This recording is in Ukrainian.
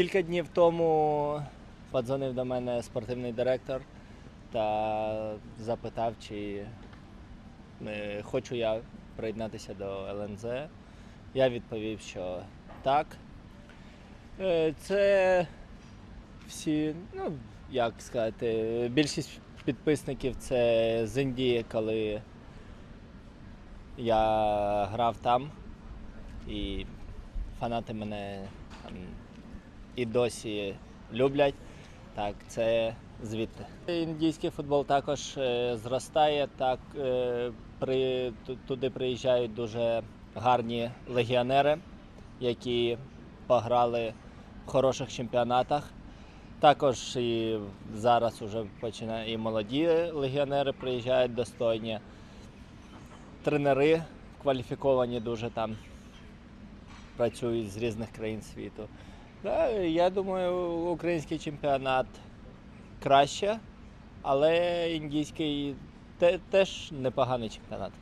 Кілька днів тому подзвонив до мене спортивний директор та запитав, чи е, хочу я приєднатися до ЛНЗ. Я відповів, що так. Е, Це всі, ну як сказати, більшість підписників це з Індії, коли я грав там, і фанати мене там, і досі люблять. Так, це звідти. Індійський футбол також е, зростає. Так, е, при, туди приїжджають дуже гарні легіонери, які пограли в хороших чемпіонатах. Також і зараз вже починає і молоді легіонери приїжджають достойні. Тренери кваліфіковані дуже там працюють з різних країн світу. Да, я думаю, український чемпіонат краще, але індійський теж непоганий чемпіонат.